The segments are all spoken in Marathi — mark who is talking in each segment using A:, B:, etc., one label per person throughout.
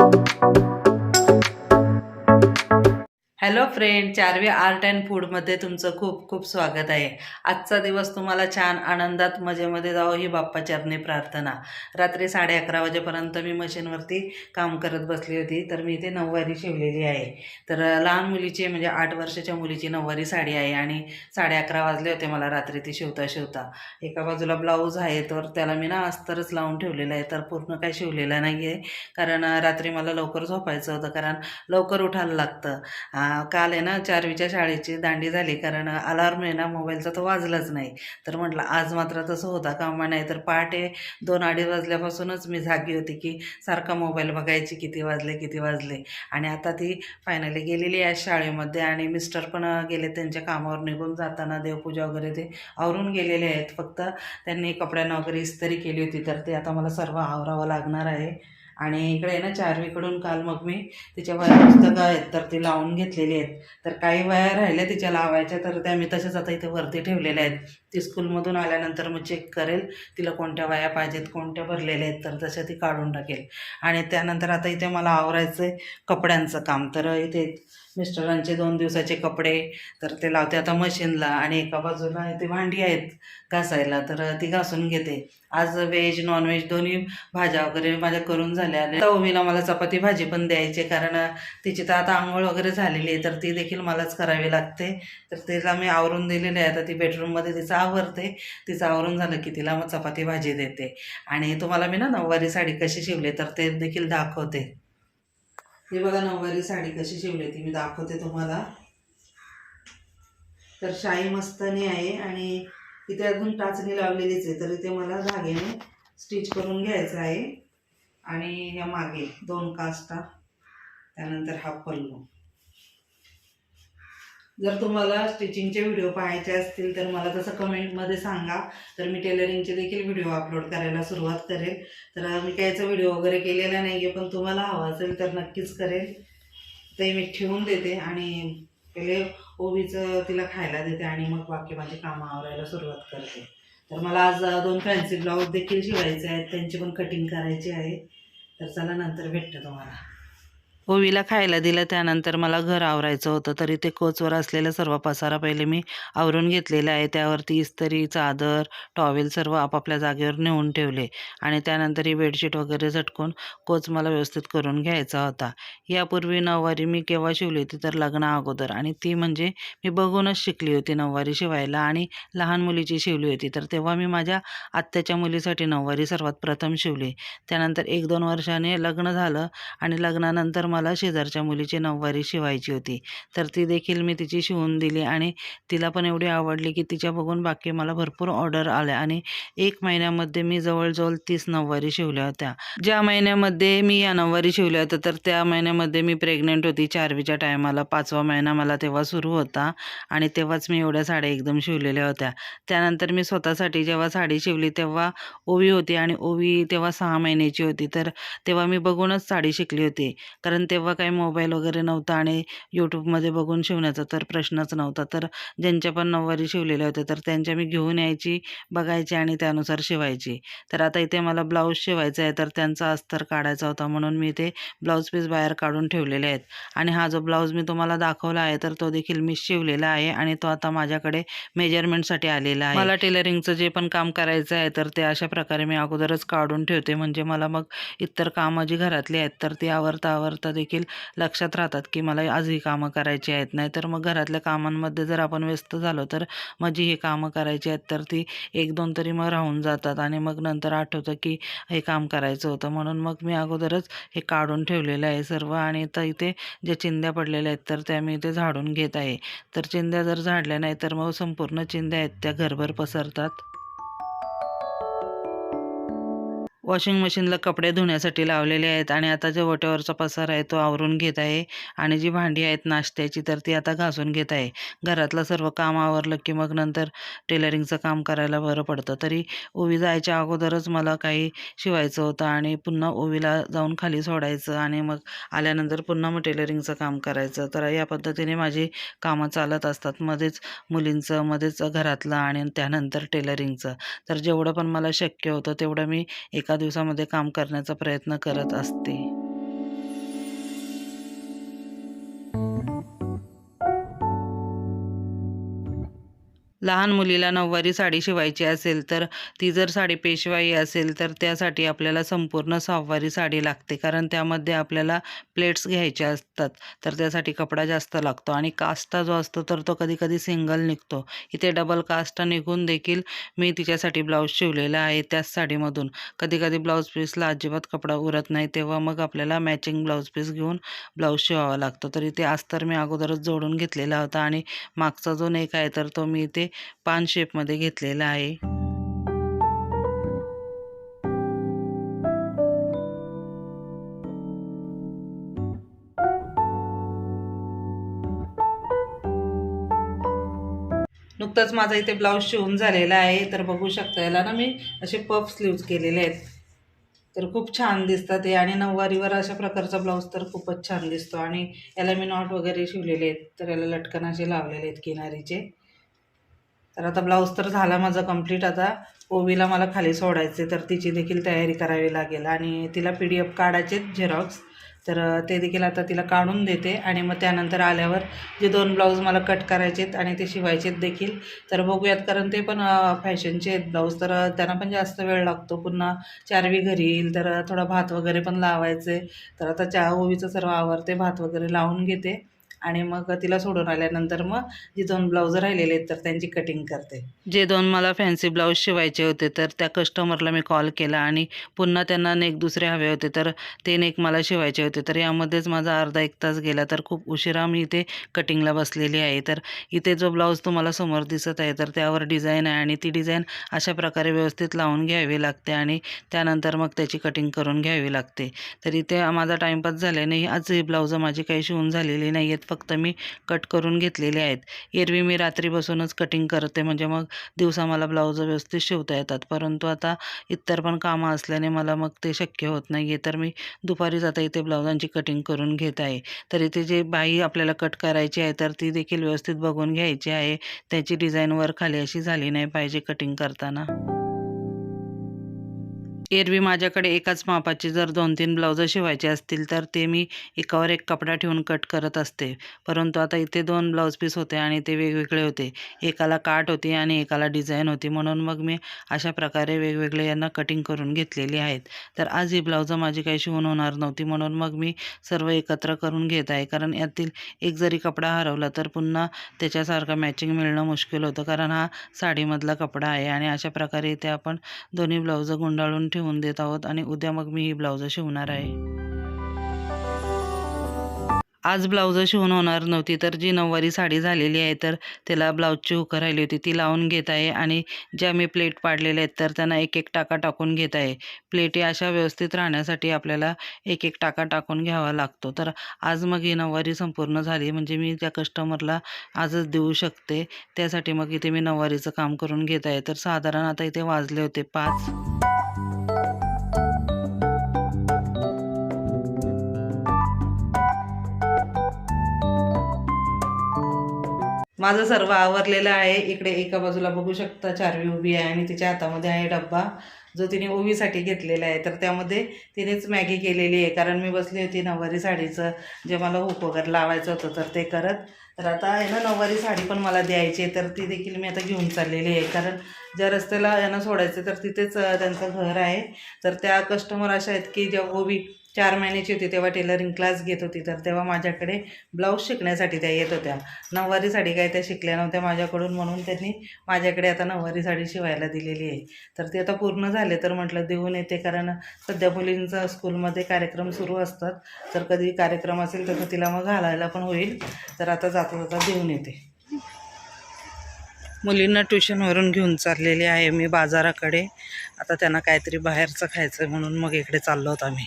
A: Thank you hello friend Charvi art and फूडमध्ये तुमचं खूप खूप स्वागत आहे. आजचा दिवस तुम्हाला छान आनंदात मजेमध्ये जावं ही बाप्पा चरणी प्रार्थना. रात्री साडे अकरा वाजेपर्यंत मी मशीनवरती काम करत बसली होती तर मी इथे नऊवारी शिवलेली आहे. तर लहान मुलीची म्हणजे आठ वर्षाच्या मुलीची नऊवारी साडी आहे आणि साडे अकरा वाजले होते मला रात्री ती शिवता शिवता. एका बाजूला ब्लाऊज आहे तर त्याला मी ना अस्तरच लावून ठेवलेलं आहे तर पूर्ण काय शिवलेलं नाही आहे कारण रात्री मला लवकर झोपायचं होतं कारण लवकर उठायला लागतं. काल आहे ना चारवीच्या शाळेची दांडी झाली कारण अलार्म आहे ना मोबाईलचा तो वाजलाच नाही. तर म्हटलं आज मात्र तसं होता कामा नाही. तर पहाटे दोन अडीच वाजल्यापासूनच मी जागी होती की सारखा मोबाईल बघायची किती वाजले किती वाजले. आणि आता ती फायनली गेलेली आहे शाळेमध्ये आणि मिस्टर पण गेले त्यांच्या कामावर निघून जाताना देवपूजा वगैरे ते आवरून गेलेले आहेत. फक्त त्यांनी कपड्यांना वगैरे इस्त्री केली होती तर ते आता मला सर्व आवरावं लागणार आहे. आणि इकडे ना चारवीकडून काल मग मी तिच्या वया पुस्तकं आहेत तर ती लावून घेतलेली आहेत. तर काही वया राहिल्या तिच्या लावायच्या तर त्या मी तशाच आता इथे वरती ठेवलेल्या आहेत. ती स्कूलमधून आल्यानंतर मग चेक करेल तिला कोणत्या वया पाहिजेत कोणत्या भरलेल्या आहेत तर तशा ती काढून टाकेल. आणि त्यानंतर आता इथे मला आवरायचं आहे कपड्यांचं काम. तर इथे मिस्टरांचे दोन दिवसाचे कपडे तर ते लावते आता मशीनला आणि एका बाजूला इथे भांडी आहेत घासायला तर ती घासून घेते. आज व्हेज नॉनव्हेज दोन्ही भाज्या वगैरे माझ्या करून झाल्या. आणि तवमीला मला चपाती भाजी पण द्यायची कारण तिची तर आता आंघोळ वगैरे झालेली आहे तर ती देखील मलाच करावी लागते. तर तिला मी आवरून दिलेली आहे आता ती बेडरूममध्ये तिचं आवरते. तिचं आवरून झालं की तिला मग चपाती भाजी देते. आणि तुम्हाला मी ना नऊवारी साडी कशी शिवली तर ते देखील दाखवते. हे बघा नऊवारी साडी कशी शिवली ती मी दाखवते तुम्हाला. तर शाही मस्तनी आहे आणि इथे अजून टाचणी लावलेलीच आहे तर इथे मला धाग्याने स्टिच करून घ्यायचं आहे. आणि ह्या मागे दोन कास्टा त्यानंतर हा पल्लू. जर तुम्हाला स्टिचिंगचे व्हिडिओ पाहायचे असतील तर मला तसं कमेंटमध्ये सांगा. तर मी टेलरिंगचे देखील व्हिडिओ अपलोड करायला सुरुवात करेल. तर मी त्याचा व्हिडिओ वगैरे केलेला नाही आहे पण तुम्हाला हवा असेल तर नक्कीच करेल. ते मी ठेवून देते आणि पहिले ओवीचं तिला खायला देते आणि मग बाकी माझी कामं आवरायला सुरुवात करते. तर मला आज दोन फॅन्सी ब्लाऊज देखील शिवायचे आहेत. त्यांची पण कटिंग करायची आहे. तर चला नंतर भेटतं तुम्हाला. ओवीला खायला दिलं त्यानंतर मला घर आवरायचं होतं तरी ते कोचवर असलेला सर्व पसारा पहिले मी आवरून घेतलेला आहे. त्यावरती इस्त्री चादर टॉवेल सर्व आपापल्या जागेवर नेऊन ठेवले आणि त्यानंतर ही बेडशीट वगैरे झटकून कोच मला व्यवस्थित करून घ्यायचा होता. यापूर्वी नऊवारी मी केव्हा शिवली होती तर लग्ना अगोदर आणि ती म्हणजे मी बघूनच शिकली होती नऊवारी शिवायला आणि लहान मुलीची शिवली होती. तर तेव्हा मी माझ्या आत्याच्या मुलीसाठी नऊवारी सर्वात प्रथम शिवली. त्यानंतर एक दोन वर्षाने लग्न झालं आणि लग्नानंतर मला शेजारच्या मुलीची नऊवारी शिवायची होती. तर ती देखील मी तिची शिवून दिली आणि तिला पण एवढी आवडली की तिच्या बघून बाकी मला भरपूर ऑर्डर आल्या आणि एक महिन्यामध्ये मी जवळजवळ तीस नऊवारी शिवल्या होत्या. ज्या महिन्यामध्ये मी या नऊवारी शिवल्या होत्या तर त्या महिन्यामध्ये मी प्रेग्नेंट होती. चारवीच्या टायमाला पाचवा महिना मला तेव्हा सुरू होता आणि तेव्हाच मी एवढ्या साड्या एकदम शिवलेल्या होत्या. त्यानंतर मी स्वतःसाठी जेव्हा साडी शिवली तेव्हा ओवी होती आणि ओवी तेव्हा सहा महिन्याची होती. तर तेव्हा मी बघूनच साडी शिकली होती. कारण तेव्हा काही मोबाईल वगैरे नव्हता आणि यूट्यूबमध्ये बघून शिवण्याचा तर प्रश्नच नव्हता. तर ज्यांच्या पण नऊवारी शिवलेल्या होत्या तर त्यांच्या मी घेऊन यायची बघायची आणि त्यानुसार शिवायची. तर आता इथे मला ब्लाऊज शिवायचा आहे तर त्यांचा अस्तर काढायचा होता म्हणून मी इथे ब्लाऊज पीस बाहेर काढून ठेवलेले आहेत. आणि हा जो ब्लाऊज मी तुम्हाला दाखवला आहे तर तो देखील मी शिवलेला आहे आणि तो आता माझ्याकडे मेजरमेंटसाठी आलेला आहे. मला टेलरिंगचं जे पण काम करायचं आहे तर ते अशा प्रकारे मी अगोदरच काढून ठेवते. म्हणजे मला मग इतर कामं जी घरातली आहेत तर ती आवरता आवरता देखील लक्षात राहतात की मला आज ही कामं करायची आहेत. नाही तर मग घरातल्या कामांमध्ये जर आपण व्यस्त झालो तर माझी ही कामं करायची आहेत तर ती एक दोन तरी मग राहून जातात आणि मग नंतर आठवतं की हे काम करायचं होतं. म्हणून मग मी अगोदरच हे काढून ठेवलेलं आहे सर्व आणि तर इथे ज्या चिंध्या पडलेल्या आहेत तर त्या मी इथे झाडून घेत आहे. तर चिंध्या जर झाडल्या नाही तर मग संपूर्ण चिंध्या आहेत त्या घरभर पसरतात. वॉशिंग मशीनला कपडे धुण्यासाठी लावलेले आहेत आणि आता जो ओट्यावरचा पसार आहे तो आवरून घेत आहे आणि जी भांडी आहेत नाश्त्याची तर ती आता घासून घेत आहे. घरातलं सर्व काम आवरलं की मग नंतर टेलरिंगचं काम करायला बरं पडतं. तरी ओवी जायच्या अगोदरच मला काही शिवायचं होतं आणि पुन्हा ओवीला जाऊन खाली सोडायचं आणि मग आल्यानंतर पुन्हा मग टेलरिंगचं काम करायचं. तर या पद्धतीने माझी कामं चालत असतात. मध्येच मुलींचं मध्येच घरातलं आणि त्यानंतर टेलरिंगचं. तर जेवढं पण मला शक्य होतं तेवढं मी एका दिवसामध्ये काम करण्याचा प्रयत्न करत असते. लहान मुलीला नऊवारी साडी शिवायची असेल तर ती जर साडी पेशवाई असेल तर त्यासाठी आपल्याला संपूर्ण सहावारी साडी लागते. कारण त्यामध्ये आपल्याला प्लेट्स घ्यायचे असतात तर त्यासाठी कपडा जास्त लागतो. आणि कास्टा जो असतो तर तो कधी कधी सिंगल निघतो. इथे डबल कास्टा निघून देखील मी तिच्यासाठी ब्लाऊज शिवलेला आहे त्याच साडीमधून. कधी कधी ब्लाऊज पीसला अजिबात कपडा उरत नाही तेव्हा मग आपल्याला मॅचिंग ब्लाऊज पीस घेऊन ब्लाऊज शिवावा लागतो. तर इथे अस्तर मी अगोदरच जोडून घेतलेला होता आणि मागचा जो नेक आहे तर तो मी इथे पान शेपमध्ये घेतलेला आहे. नुकतंच माझा इथे ब्लाऊज शिवून झालेला आहे. तर बघू शकता याला ना मी असे पफ स्लीव्ज केलेले आहेत. तर खूप छान दिसतात हे. आणि नऊवारीवर अशा प्रकारचा ब्लाऊज तर खूपच छान दिसतो. आणि याला मी नॉट वगैरे शिवलेले आहेत. तर याला लटकन असे लावलेले आहेत किनारीचे. तर आता ब्लाऊज तर झाला माझा कंप्लीट आता ओवीला मला खाली सोडायचे तर तिची देखील तयारी करावी लागेल. आणि तिला पी डी एफ काढायचे झेरॉक्स तर ते देखील आता तिला काढून देते. आणि मग त्यानंतर आल्यावर जे दोन ब्लाऊज मला कट करायचे आहेत आणि ते शिवायचे आहेत देखील. तर बघूयात कारण ते पण फॅशनचे आहेत ब्लाऊज. तर त्यांना पण जास्त वेळ लागतो. पुन्हा चारवी घरी येईल तर थोडा भात वगैरे पण लावायचे तर आता चा ओवीचं सर्व आवरते भात वगैरे लावून घेते. आणि मग तिला सोडून आल्यानंतर मग जे दोन ब्लाऊज राहिलेले आहेत तर त्यांची कटिंग करते. जे दोन मला फॅन्सी ब्लाऊज शिवायचे होते तर त्या कस्टमरला मी कॉल केला आणि पुन्हा त्यांना नेक दुसरे हवे होते तर ते नेक मला शिवायचे होते. तर यामध्येच माझा अर्धा एक तास गेला तर खूप उशिरा मी इथे कटिंगला बसलेली आहे. तर इथे जो ब्लाऊज तुम्हाला समोर दिसत आहे तर त्यावर डिझाईन आहे आणि ती डिझाईन अशा प्रकारे व्यवस्थित लावून घ्यावी लागते आणि त्यानंतर मग त्याची कटिंग करून घ्यावी लागते. तर इथे माझा टाईमपास झाल्याने आज ही ब्लाऊजं माझी काही शिवून झालेली नाही आहेत फक्त मी कट करून घेतलेले आहेत. एरवी मी रात्री बसूनच कटिंग करते म्हणजे मग दिवसा मला ब्लाऊज व्यवस्थित शिवता येतात. परंतु आता इतर पण कामं असल्याने मला मग ते शक्य होत नाही आहे तर मी दुपारीच आता इथे ब्लाऊजांची कटिंग करून घेत आहे. तर इथे जे बाई आपल्याला कट करायची आहे तर ती देखील व्यवस्थित बघून घ्यायची आहे. त्याची डिझाईन वर खाली अशी झाली नाही पाहिजे कटिंग करताना. एरवी माझ्याकडे एकाच मापाचे जर दोन तीन ब्लाउजं शिवायचे असतील तर ते मी एकावर एक कपडा ठेवून कट करत असते. परंतु आता इथे दोन ब्लाऊज पीस होते आणि ते वेगवेगळे होते. एकाला काट होती आणि एकाला डिझाईन होती. म्हणून मग मी अशा प्रकारे वेगवेगळे यांना कटिंग करून घेतलेली आहेत. तर आज ही ब्लाउजं माझी काही शिवून होणार नव्हती. म्हणून मग मी सर्व एकत्र करून घेत आहे. कारण यातील एक जरी कपडा हरवला तर पुन्हा त्याच्यासारखा मॅचिंग मिळणं मुश्किल होतं. कारण हा साडीमधला कपडा आहे आणि अशा प्रकारे इथे आपण दोन्ही ब्लाउजं गुंडाळून शिवून देत आहोत आणि उद्या मग मी ही ब्लाऊज शिवणार आहे. आज ब्लाऊज शिवून होणार नव्हती तर जी नऊवारी साडी झालेली आहे तर त्याला ब्लाऊजची हुकं राहिली होती. ती लावून घेत आहे आणि ज्या मी प्लेट पाडलेल्या आहेत तर त्यांना एक एक टाका टाकून घेत आहे. प्लेटी अशा व्यवस्थित राहण्यासाठी आपल्याला एक एक टाका टाकून घ्यावा लागतो. तर आज मग ही नऊवारी संपूर्ण झाली म्हणजे मी त्या कस्टमरला आजच देऊ शकते त्यासाठी मग इथे मी नऊवारीचं काम करून घेत आहे. तर साधारण आता इथे वाजले होते पाच. माझं सर्व आवरलेलं आहे. इकडे एका बाजूला बघू शकता चारवी उभी आहे आणि तिच्या हातामध्ये आहे डब्बा जो तिने ओवीसाठी घेतलेला आहे. तर त्यामध्ये तिनेच मॅगी केलेली आहे. कारण मी बसली होती नऊवारी साडीचं. जे मला हुक वगैरे लावायचं होतं तर ते करत. तर आता आहे ना नऊवारी साडी पण मला द्यायची आहे. तर ती देखील मी आता घेऊन चाललेली आहे. कारण ज्या रस्त्याला यांना सोडायचं तर तिथेच त्यांचं घर आहे. तर त्या कस्टमर अशा आहेत की जेव्हा ओवी चार महिन्याची होती तेव्हा टेलरिंग क्लास घेत होती. तर तेव्हा माझ्याकडे ब्लाऊज शिकण्यासाठी त्या येत होत्या. नऊवारी साडी काय त्या शिकल्या नव्हत्या माझ्याकडून म्हणून त्यांनी माझ्याकडे आता नऊवारी साडी शिवायला दिलेली आहे. तर ते आता पूर्ण झाले तर म्हटलं देऊन येते. कारण सध्या मुलींचा स्कूलमध्ये कार्यक्रम सुरू असतात. तर कधी कार्यक्रम असेल तर तिला मग घालायला पण होईल. तर आता जाता जाता देऊन येते. मुलींना ट्युशनवरून घेऊन चाललेली आहे मी बाजाराकडे. आता त्यांना काहीतरी बाहेरचं खायचं म्हणून मग इकडे चाललो होतो आम्ही.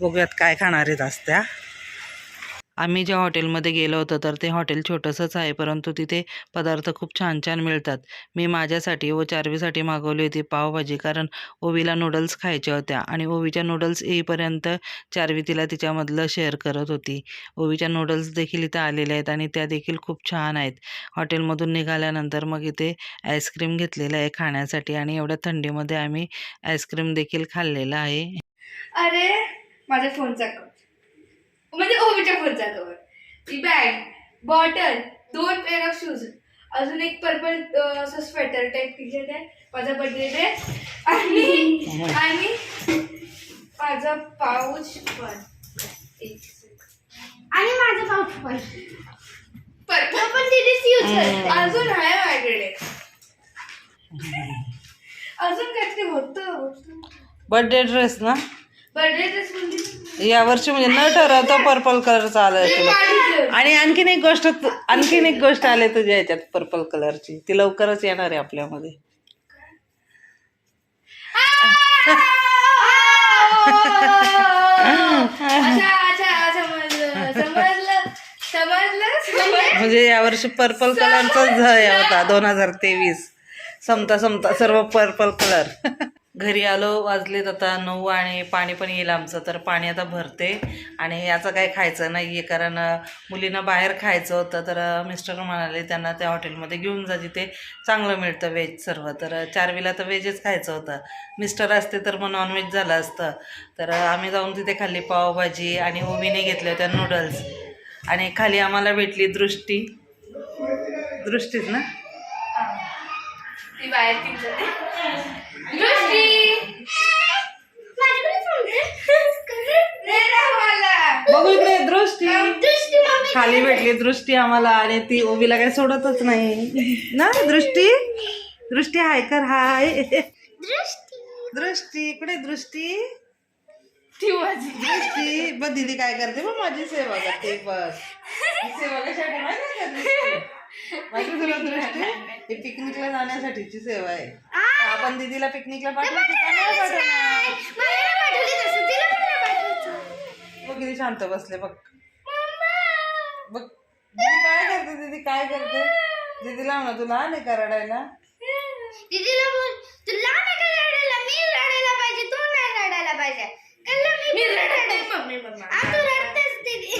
A: बघूयात काय खाणार आहेत असत्या आम्ही ज्या हॉटेलमध्ये गेलो होतो तर ते हॉटेल छोटंसंच आहे परंतु तिथे पदार्थ खूप छान छान मिळतात. मी माझ्यासाठी व चारवीसाठी मागवली होती पावभाजी कारण ओवीला नूडल्स खायच्या होत्या आणि ओवीच्या नूडल्स येईपर्यंत चारवी तिला तिच्यामधलं शेअर करत होती. ओवीच्या नूडल्स देखील इथं आलेल्या आहेत आणि त्या देखील खूप छान आहेत. हॉटेलमधून निघाल्यानंतर मग इथे आईस्क्रीम घेतलेलं आहे खाण्यासाठी आणि एवढ्या थंडीमध्ये आम्ही आईस्क्रीम देखील खाल्लेलं आहे.
B: अरे माझ्या फोनचा म्हणजे ओवीच्या फोनचा कवर ती बॅग बॉटल दोन पेअर ऑफ शूज अजून एक पर्पल असं स्वेटर टाईप टी शर्ट आहे माझा बर्थडे ड्रेस आणि आणि माझा पाऊच पण. एक
C: आणि माझं पाऊच पण.
B: पर्पल
C: तो पण तिथेच यूज करते.
B: अजून आहे माझ्याकडे. अजून काहीतरी होतं
A: बर्थडे ड्रेस ना? या वर्षी म्हणजे न ठरवता पर्पल कलरचा आलाय तुला. आणि आणखीन एक गोष्ट आणखीन एक गोष्ट आली तुझ्या ह्याच्यात पर्पल कलरची ती लवकरच येणार आहे आपल्यामध्ये. म्हणजे यावर्षी पर्पल कलरचाच होता दोन हजार तेवीस. समता समता सर्व पर्पल कलर घरी आलो वाजलेत आता नऊ आणि पाणी पण येईल आमचं तर पाणी आता भरते. आणि याचं काय खायचं नाही आहे कारण मुलींना बाहेर खायचं होतं तर मिस्टर म्हणाले त्यांना त्या हॉटेलमध्ये घेऊन जा जिथे चांगलं मिळतं व्हेज सर्व. तर चारवीला तर व्हेजच खायचं होतं. मिस्टर असते तर मग नॉनव्हेज झालं असतं. तर आम्ही जाऊन तिथे खाल्ली पावभाजी आणि ओवीने घेतल्या होत्या नूडल्स आणि खाली आम्हाला भेटली दृष्टी. दृष्टीच ना?
B: ती बाहेर दृष्टी.
A: बघू इकडे खाली भेटली दृष्टी आम्हाला. आणि ती ओबीला काही सोडतच नाही. ना दृष्टी? दृष्टी हाय कर हाय.
C: दृष्टी.
A: दृष्टी इकडे दृष्टी.
B: ती माझी.
A: दृष्टी बघ दिदी काय करते बघ माझी सेवा करते बस. ही सेवा कशासाठी? माहिती तुला दृष्टी? ही पिकनिकला जाण्यासाठीची सेवा आहे. आपण दिदीला पिकनिकला पाठवलं नाही.
C: नाही तिला नाही
A: बघ किती शांत बसले बघ. बघ दीदी काय करते? दीदी काय करते? दीदीला म्हणा तू लहान आहे का रडायला?
C: दीदीला बोल. का रडायला? मी रडायला पाहिजे तू नाही रडायला पाहिजे. कल्ला मी
B: मी
C: पण
B: रडते
C: रडेल.
B: मम्मी मम्मा
C: आ, तू रडतेस दीदी.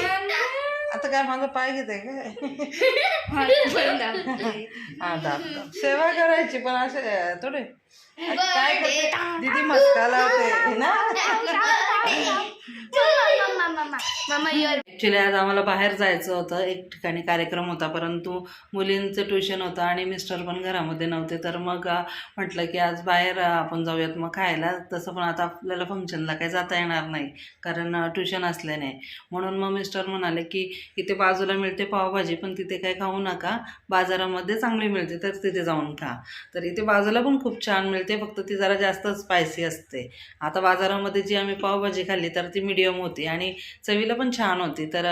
A: आता काय माझा पाय घेते काय. हा दाब दाब. सेवा करायची पण असे थोडे. काय करते? दीदी मस्का लावते हे ना? ॲक्च्युली आज आम्हाला बाहेर जायचं होतं. एक ठिकाणी कार्यक्रम होता परंतु मुलींचं ट्युशन होतं आणि मिस्टर पण घरामध्ये नव्हते. तर मग म्हटलं की आज बाहेर आपण जाऊयात मग खायला. तसं पण आता आपल्याला फंक्शनला काही जाता येणार नाही कारण ट्युशन असल्याने. म्हणून मग मिस्टर म्हणाले की इथे बाजूला मिळते पावभाजी पण तिथे काही खाऊ नका. बाजारामध्ये चांगली मिळते तर तिथे जाऊन खा. तर इथे बाजूला पण खूप छान मिळते फक्त ती जरा जास्त स्पायसी असते. आता बाजारामध्ये जी आम्ही पावभाजी खाल्ली तर ती मिडियम होती. आणि चवीला पण छान होती. तर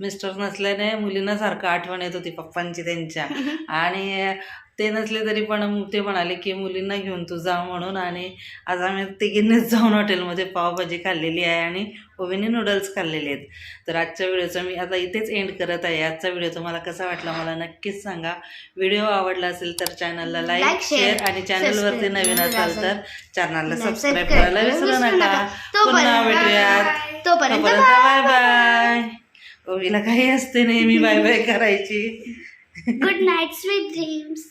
A: मिस्टर नसल्याने मुलींना सारखं आठवण येत होती पप्पांची त्यांच्या. आणि ते नसले तरी पण ते म्हणाले की मुलींना घेऊन तू जा म्हणून. आणि आज आम्ही तिघींनीच जाऊन हॉटेलमध्ये पावभाजी खाल्लेली आहे आणि ओवीने नूडल्स खाल्लेले आहेत. तर आजच्या व्हिडिओचा मी आता इथेच एंड करत आहे. आजचा व्हिडिओ तुम्हाला कसा वाटला मला नक्कीच सांगा. व्हिडिओ आवडला असेल तर चॅनलला लाईक शेअर आणि चॅनलवरती नवीन असाल तर चॅनलला सबस्क्राईब करायला विसरू नका. पुन्हा भेटूयात. तोपर्यंत बाय बाय ओवीला काही असते नेहमी बाय बाय करायची.
C: Good night sweet dreams